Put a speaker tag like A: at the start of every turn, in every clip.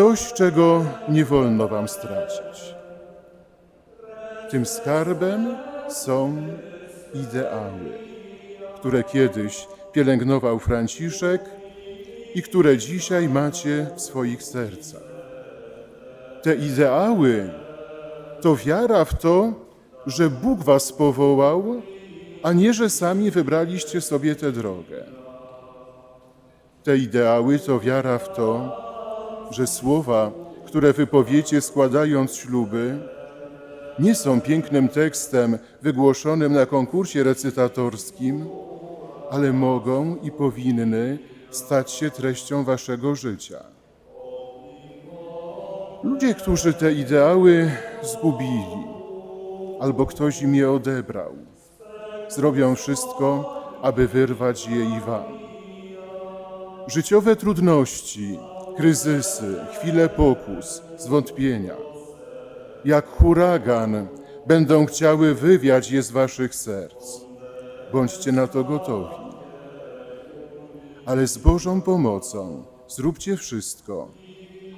A: Coś, czego nie wolno wam stracić. Tym skarbem są ideały, które kiedyś pielęgnował Franciszek i które dzisiaj macie w swoich sercach. Te ideały to wiara w to, że Bóg was powołał, a nie, że sami wybraliście sobie tę drogę. Te ideały to wiara w to, że słowa, które wypowiecie składając śluby, nie są pięknym tekstem wygłoszonym na konkursie recytatorskim, ale mogą i powinny stać się treścią waszego życia. Ludzie, którzy te ideały zgubili, albo ktoś im je odebrał, zrobią wszystko, aby wyrwać je i wam. Życiowe trudności, kryzysy, chwile pokus, zwątpienia, jak huragan, będą chciały wywiać je z waszych serc. Bądźcie na to gotowi. Ale z Bożą pomocą zróbcie wszystko,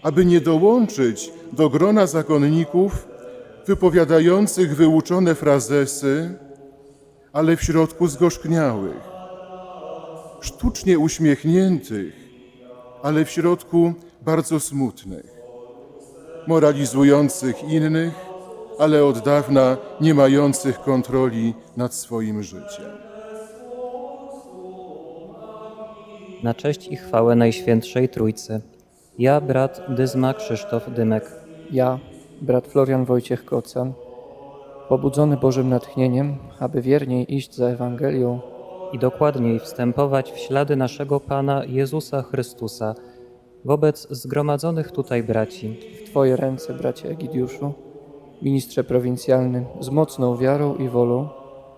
A: aby nie dołączyć do grona zakonników wypowiadających wyuczone frazesy, ale w środku zgorzkniałych, sztucznie uśmiechniętych, ale w środku bardzo smutnych, moralizujących innych, ale od dawna nie mających kontroli nad swoim życiem.
B: na cześć i chwałę Najświętszej Trójcy. Ja, brat Dyzma Krzysztof Dymek,
C: Ja, brat Florian Wojciech Kocan, pobudzony Bożym natchnieniem, aby wierniej iść za Ewangelią,
B: i dokładniej wstępować w ślady naszego Pana Jezusa Chrystusa wobec zgromadzonych tutaj braci.
C: w Twoje ręce, bracie Egidiuszu, ministrze prowincjalny, z mocną wiarą i wolą,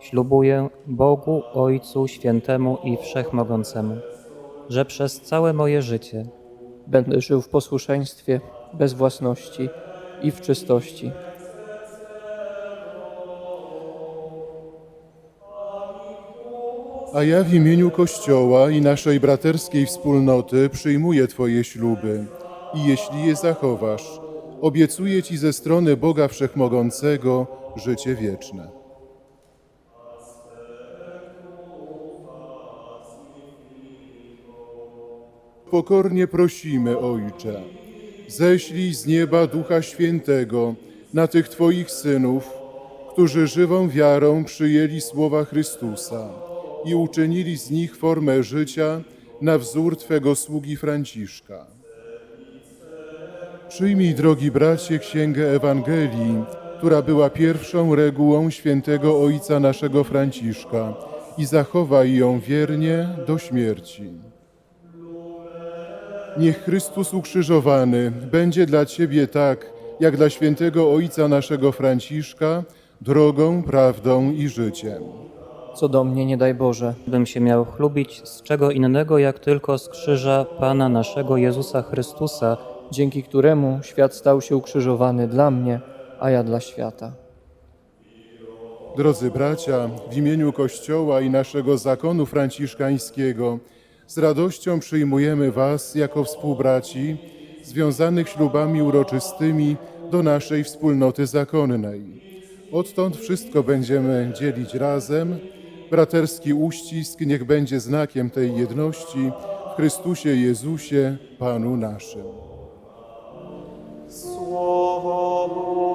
B: Ślubuję Bogu, Ojcu Świętemu i Wszechmogącemu, że przez całe moje życie
C: będę żył w posłuszeństwie, bez własności i w czystości,
A: A ja w imieniu Kościoła i naszej braterskiej wspólnoty przyjmuję Twoje śluby i jeśli je zachowasz, obiecuję Ci ze strony Boga Wszechmogącego życie wieczne. Pokornie prosimy, Ojcze, ześlij z nieba Ducha Świętego na tych Twoich synów, którzy żywą wiarą przyjęli słowa Chrystusa i uczynili z nich formę życia na wzór Twego sługi Franciszka. Przyjmij, drogi bracie, Księgę Ewangelii, która była pierwszą regułą świętego Ojca naszego Franciszka i zachowaj ją wiernie do śmierci. Niech Chrystus ukrzyżowany będzie dla Ciebie tak, jak dla świętego Ojca naszego Franciszka, drogą, prawdą i życiem.
C: Co do mnie nie daj Boże,
B: bym się miał chlubić z czego innego jak tylko z krzyża Pana naszego Jezusa Chrystusa,
C: dzięki któremu świat stał się ukrzyżowany dla mnie, a ja dla świata.
A: Drodzy bracia, w imieniu Kościoła i naszego zakonu franciszkańskiego z radością przyjmujemy Was jako współbraci związanych ślubami uroczystymi do naszej wspólnoty zakonnej. Odtąd wszystko będziemy dzielić razem. Braterski uścisk niech będzie znakiem tej jedności w Chrystusie Jezusie, Panu naszym.
D: Słowo Boże,